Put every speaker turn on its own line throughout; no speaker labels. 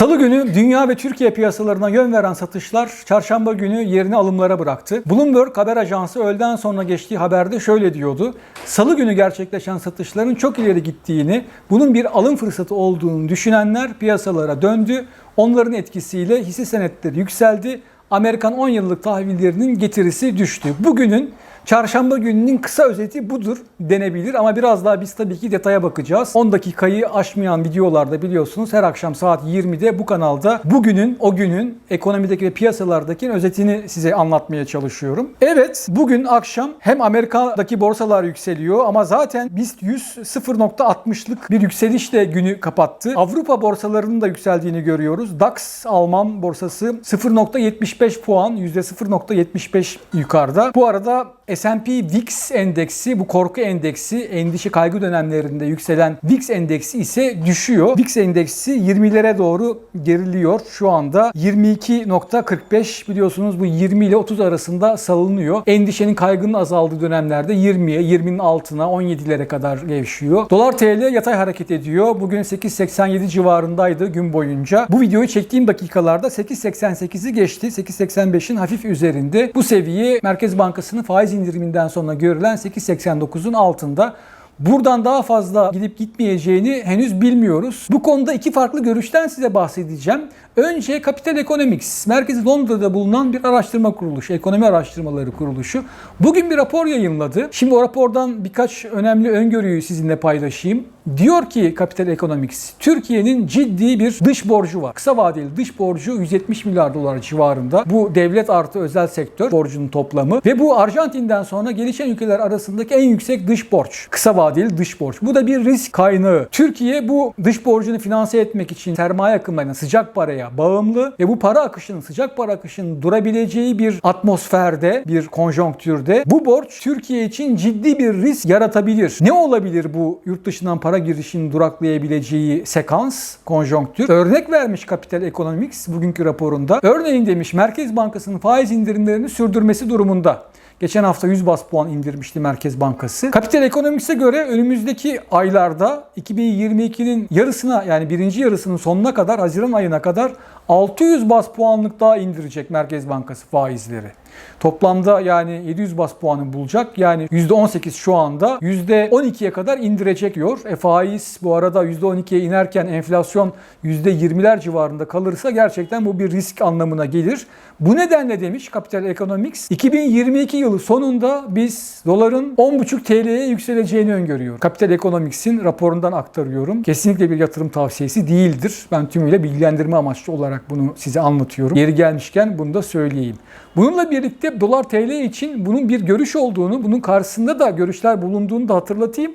Salı günü dünya ve Türkiye piyasalarına yön veren satışlar çarşamba günü yerini alımlara bıraktı. Bloomberg haber ajansı öğleden sonra geçtiği haberde şöyle diyordu. Salı günü gerçekleşen satışların çok ileri gittiğini, bunun bir alım fırsatı olduğunu düşünenler piyasalara döndü. Onların etkisiyle hisse senetleri yükseldi. Amerikan 10 yıllık tahvillerinin getirisi düştü. Bugünün Çarşamba gününün kısa özeti budur denebilir ama biraz daha biz tabii ki detaya bakacağız. 10 dakikayı aşmayan videolarda biliyorsunuz her akşam saat 20'de bu kanalda bugünün, o günün ekonomideki ve piyasalardaki özetini size anlatmaya çalışıyorum. Evet, bugün akşam hem Amerika'daki borsalar yükseliyor ama zaten BIST 100 0.60'lık bir yükselişle günü kapattı. Avrupa borsalarının da yükseldiğini görüyoruz. DAX Alman borsası 0.75 puan, %0.75 yukarıda. Bu arada S&P VIX endeksi bu korku endeksi endişe kaygı dönemlerinde yükselen VIX endeksi ise düşüyor. VIX endeksi 20'lere doğru geriliyor. Şu anda 22.45 biliyorsunuz bu 20 ile 30 arasında salınıyor. Endişenin kaygının azaldığı dönemlerde 20'ye 20'nin altına 17'lere kadar gevşiyor. Dolar TL yatay hareket ediyor. Bugün 8.87 civarındaydı gün boyunca. Bu videoyu çektiğim dakikalarda 8.88'i geçti. 8.85'in hafif üzerinde. Bu seviye Merkez Bankası'nın faiz indiriminden sonra görülen 8.89'un altında. Buradan daha fazla gidip gitmeyeceğini henüz bilmiyoruz. Bu konuda iki farklı görüşten size bahsedeceğim. Önce Capital Economics, merkezi Londra'da bulunan bir araştırma kuruluşu, ekonomi araştırmaları kuruluşu. Bugün bir rapor yayınladı. Şimdi o rapordan birkaç önemli öngörüyü sizinle paylaşayım. Diyor ki Capital Economics, Türkiye'nin ciddi bir dış borcu var. Kısa vadeli dış borcu 170 milyar dolar civarında. Bu devlet artı özel sektör borcunun toplamı. Ve bu Arjantin'den sonra gelişen ülkeler arasındaki en yüksek dış borç. Kısa vadeli dış borç. Bu da bir risk kaynağı. Türkiye bu dış borcunu finanse etmek için sermaye akımlarına, sıcak paraya bağımlı ve bu para akışının, sıcak para akışının durabileceği bir atmosferde, bir konjonktürde bu borç Türkiye için ciddi bir risk yaratabilir. Ne olabilir bu yurt dışından para girişinin duraklayabileceği sekans, konjonktür? Örnek vermiş Capital Economics bugünkü raporunda. Örneğin demiş Merkez Bankası'nın faiz indirimlerini sürdürmesi durumunda. Geçen hafta 100 bas puan indirmişti Merkez Bankası. Capital Economics'e göre önümüzdeki aylarda 2022'nin yarısına yani birinci yarısının sonuna kadar Haziran ayına kadar 600 bas puanlık daha indirecek Merkez Bankası faizleri. Toplamda yani 700 bas puanı bulacak. Yani %18 şu anda %12'ye kadar indirecek diyor. E faiz bu arada %12'ye inerken enflasyon %20'ler civarında kalırsa gerçekten bu bir risk anlamına gelir. Bu nedenle demiş Capital Economics 2022 yılı sonunda biz doların 10,5 TL'ye yükseleceğini öngörüyor. Capital Economics'in raporundan aktarıyorum. Kesinlikle bir yatırım tavsiyesi değildir. Ben tümüyle bilgilendirme amaçlı olarak bunu size anlatıyorum. Yeri gelmişken bunu da söyleyeyim. Bununla birlikte dolar TL için bunun bir görüş olduğunu, bunun karşısında da görüşler bulunduğunu da hatırlatayım.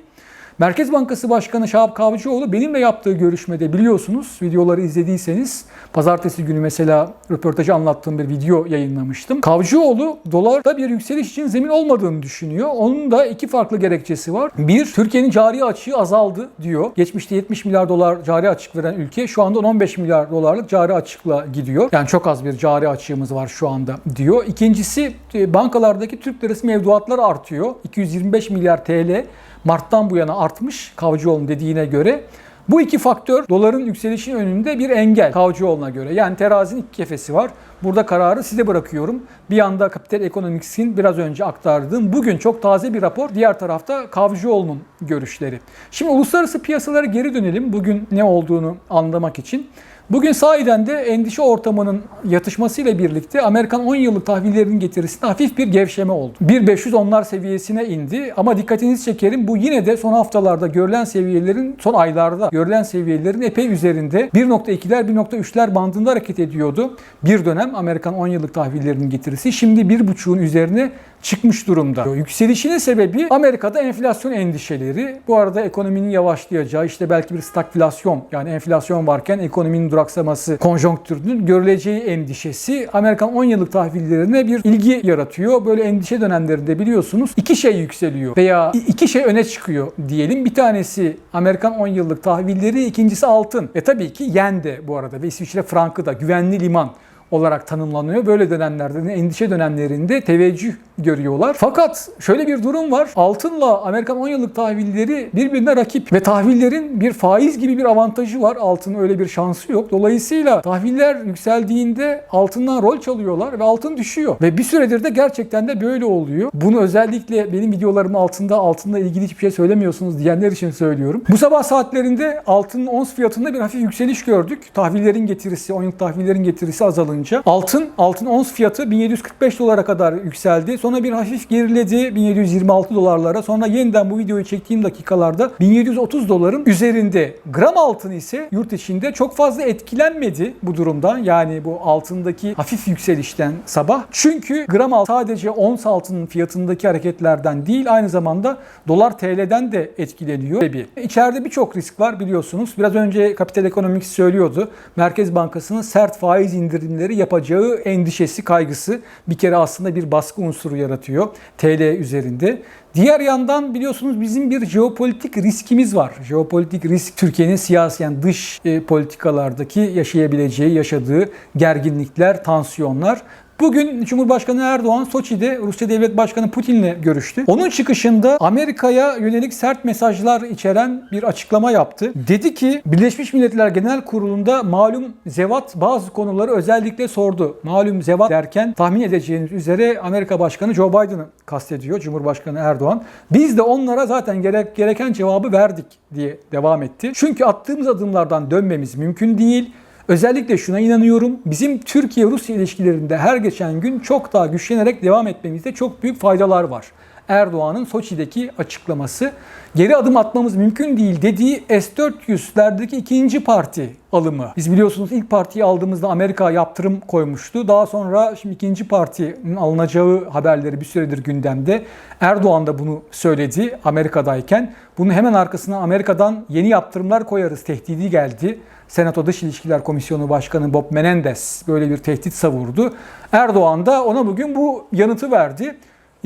Merkez Bankası Başkanı Şahap Kavcıoğlu benimle yaptığı görüşmede biliyorsunuz videoları izlediyseniz pazartesi günü mesela röportajı anlattığım bir video yayınlamıştım. Kavcıoğlu dolarda bir yükseliş için zemin olmadığını düşünüyor. Onun da iki farklı gerekçesi var. Bir, Türkiye'nin cari açığı azaldı diyor. Geçmişte 70 milyar dolar cari açık veren ülke şu anda 15 milyar dolarlık cari açıkla gidiyor. Yani çok az bir cari açığımız var şu anda diyor. İkincisi bankalardaki Türk lirası mevduatları artıyor. 225 milyar TL Mart'tan bu yana artmış Kavcıoğlu'nun dediğine göre. Bu iki faktör doların yükselişinin önünde bir engel Kavcıoğlu'na göre. Yani terazinin iki kefesi var. Burada kararı size bırakıyorum. Bir yanda Capital Economics'in biraz önce aktardığım bugün çok taze bir rapor. Diğer tarafta Kavcıoğlu'nun görüşleri. Şimdi uluslararası piyasalara geri dönelim bugün ne olduğunu anlamak için. Bugün sahiden de endişe ortamının yatışmasıyla birlikte Amerikan 10 yıllık tahvillerinin getirisinde hafif bir gevşeme oldu. 1.500 onlar seviyesine indi ama dikkatinizi çekerim bu yine de son haftalarda görülen seviyelerin son aylarda görülen seviyelerin epey üzerinde 1.2'ler 1.3'ler bandında hareket ediyordu. Bir dönem Amerikan 10 yıllık tahvillerinin getirisi şimdi 1.5'un üzerine çıkmış durumda. Yükselişinin sebebi Amerika'da enflasyon endişeleri. Bu arada ekonominin yavaşlayacağı, işte belki bir stagflasyon yani enflasyon varken ekonominin duraksaması konjonktürünün görüleceği endişesi Amerikan 10 yıllık tahvillerine bir ilgi yaratıyor. Böyle endişe dönemlerinde biliyorsunuz iki şey yükseliyor veya iki şey öne çıkıyor diyelim. Bir tanesi Amerikan 10 yıllık tahvilleri, ikincisi altın. E tabii ki yen de bu arada ve İsviçre frankı da güvenli liman olarak tanımlanıyor. Böyle dönemlerde, endişe dönemlerinde teveccüh görüyorlar. Fakat şöyle bir durum var. Altınla Amerikan 10 yıllık tahvilleri birbirine rakip ve tahvillerin bir faiz gibi bir avantajı var. Altın öyle bir şansı yok. Dolayısıyla tahviller yükseldiğinde altından rol çalıyorlar ve altın düşüyor. Ve bir süredir de gerçekten de böyle oluyor. Bunu özellikle benim videolarım altında altınla ilgili hiçbir şey söylemiyorsunuz diyenler için söylüyorum. Bu sabah saatlerinde altının ons fiyatında bir hafif yükseliş gördük. Tahvillerin getirisi, 10 yıllık tahvillerin getirisi azalınca altın altın ons fiyatı 1745 dolara kadar yükseldi. Sonra bir hafif geriledi 1726 dolarlara. Sonra yeniden bu videoyu çektiğim dakikalarda 1730 doların üzerinde. Gram altın ise yurt içinde çok fazla etkilenmedi bu durumdan. Yani bu altındaki hafif yükselişten sabah. Çünkü gram altın sadece ons altının fiyatındaki hareketlerden değil aynı zamanda dolar TL'den de etkileniyor. İçeride birçok risk var biliyorsunuz. Biraz önce Capital Economics söylüyordu. Merkez Bankası'nın sert faiz indirimleri yapacağı endişesi, kaygısı bir kere aslında bir baskı unsuru yaratıyor TL üzerinde. Diğer yandan biliyorsunuz bizim bir jeopolitik riskimiz var. Jeopolitik risk Türkiye'nin siyasi yani dış e, politikalardaki yaşayabileceği, yaşadığı gerginlikler, tansiyonlar. Bugün Cumhurbaşkanı Erdoğan Soçi'de Rusya Devlet Başkanı Putin'le görüştü. Onun çıkışında Amerika'ya yönelik sert mesajlar içeren bir açıklama yaptı. Dedi ki Birleşmiş Milletler Genel Kurulu'nda malum zevat bazı konuları özellikle sordu. Malum zevat derken tahmin edeceğiniz üzere Amerika Başkanı Joe Biden'ı kastediyor Cumhurbaşkanı Erdoğan. Biz de onlara zaten gerek, gereken cevabı verdik diye devam etti. Çünkü attığımız adımlardan dönmemiz mümkün değil. Özellikle şuna inanıyorum. Bizim Türkiye-Rusya ilişkilerinde her geçen gün çok daha güçlenerek devam etmemizde çok büyük faydalar var. Erdoğan'ın Soçi'deki açıklaması geri adım atmamız mümkün değil dediği S-400'lerdeki ikinci parti alımı. Biz biliyorsunuz ilk partiyi aldığımızda Amerika yaptırım koymuştu. Daha sonra şimdi ikinci partinin alınacağı haberleri bir süredir gündemde. Erdoğan da bunu söyledi Amerika'dayken. Bunun hemen arkasına Amerika'dan yeni yaptırımlar koyarız tehdidi geldi. Senato Dış İlişkiler Komisyonu Başkanı Bob Menendez böyle bir tehdit savurdu. Erdoğan da ona bugün bu yanıtı verdi.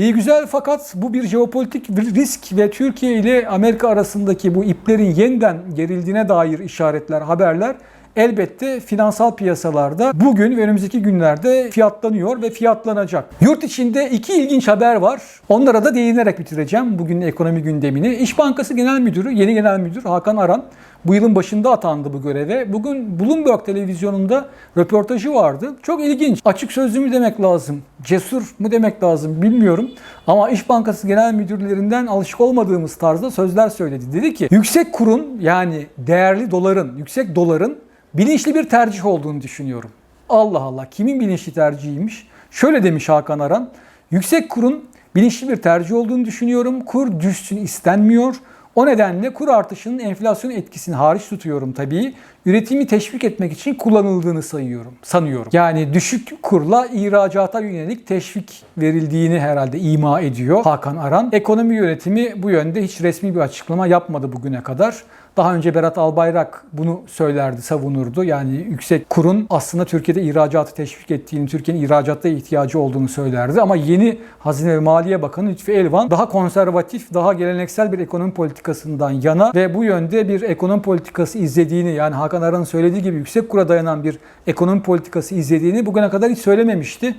İyi güzel fakat bu bir jeopolitik risk ve Türkiye ile Amerika arasındaki bu iplerin yeniden gerildiğine dair işaretler, haberler elbette finansal piyasalarda bugün ve önümüzdeki günlerde fiyatlanıyor ve fiyatlanacak. Yurt içinde iki ilginç haber var. Onlara da değinerek bitireceğim bugün ekonomi gündemini. İş Bankası Genel Müdürü, yeni Genel Müdür Hakan Aran bu yılın başında atandı bu göreve. Bugün Bloomberg televizyonunda röportajı vardı. Çok ilginç. Açık sözlü mü demek lazım? Cesur mu demek lazım bilmiyorum. Ama İş Bankası Genel Müdürlerinden alışık olmadığımız tarzda sözler söyledi. Dedi ki yüksek kurun yani değerli doların, yüksek doların bilinçli bir tercih olduğunu düşünüyorum. Allah Allah kimin bilinçli tercihiymiş? Şöyle demiş Hakan Aran. Yüksek kurun bilinçli bir tercih olduğunu düşünüyorum. Kur düşsün istenmiyor. O nedenle kur artışının enflasyon etkisini hariç tutuyorum tabii. Üretimi teşvik etmek için kullanıldığını sayıyorum, sanıyorum. Yani düşük kurla ihracata yönelik teşvik verildiğini herhalde ima ediyor Hakan Aran. Ekonomi yönetimi bu yönde hiç resmi bir açıklama yapmadı bugüne kadar. Daha önce Berat Albayrak bunu söylerdi, savunurdu. Yani yüksek kurun aslında Türkiye'de ihracatı teşvik ettiğini, Türkiye'nin ihracatta ihtiyacı olduğunu söylerdi. Ama yeni Hazine ve Maliye Bakanı Lütfi Elvan daha konservatif, daha geleneksel bir ekonomi politikasından yana ve bu yönde bir ekonomi politikası izlediğini yani Hakan Aran'ın söylediği gibi yüksek kura dayanan bir ekonomi politikası izlediğini bugüne kadar hiç söylememişti.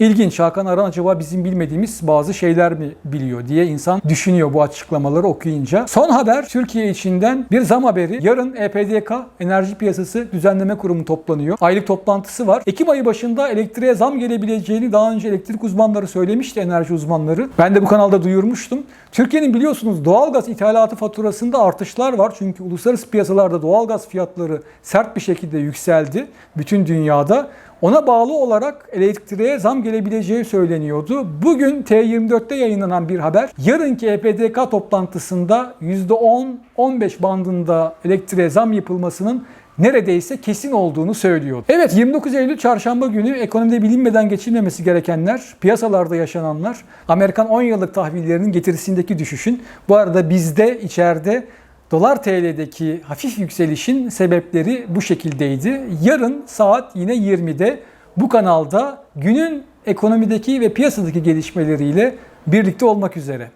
İlginç Hakan Aran acaba bizim bilmediğimiz bazı şeyler mi biliyor diye insan düşünüyor bu açıklamaları okuyunca. Son haber Türkiye içinden bir zam haberi. Yarın EPDK Enerji Piyasası Düzenleme Kurumu toplanıyor. Aylık toplantısı var. Ekim ayı başında elektriğe zam gelebileceğini daha önce elektrik uzmanları söylemişti enerji uzmanları. Ben de bu kanalda duyurmuştum. Türkiye'nin biliyorsunuz doğalgaz ithalatı faturasında artışlar var. Çünkü uluslararası piyasalarda doğalgaz fiyatları sert bir şekilde yükseldi bütün dünyada. Ona bağlı olarak elektriğe zam gelebileceği söyleniyordu. Bugün T24'te yayınlanan bir haber. Yarınki EPDK toplantısında %10-15 bandında elektriğe zam yapılmasının neredeyse kesin olduğunu söylüyor. Evet 29 Eylül çarşamba günü ekonomide bilinmeden geçilmemesi gerekenler, piyasalarda yaşananlar, Amerikan 10 yıllık tahvillerinin getirisindeki düşüşün. Bu arada bizde içeride Dolar TL'deki hafif yükselişin sebepleri bu şekildeydi. Yarın saat yine 20'de bu kanalda günün ekonomideki ve piyasadaki gelişmeleriyle birlikte olmak üzere.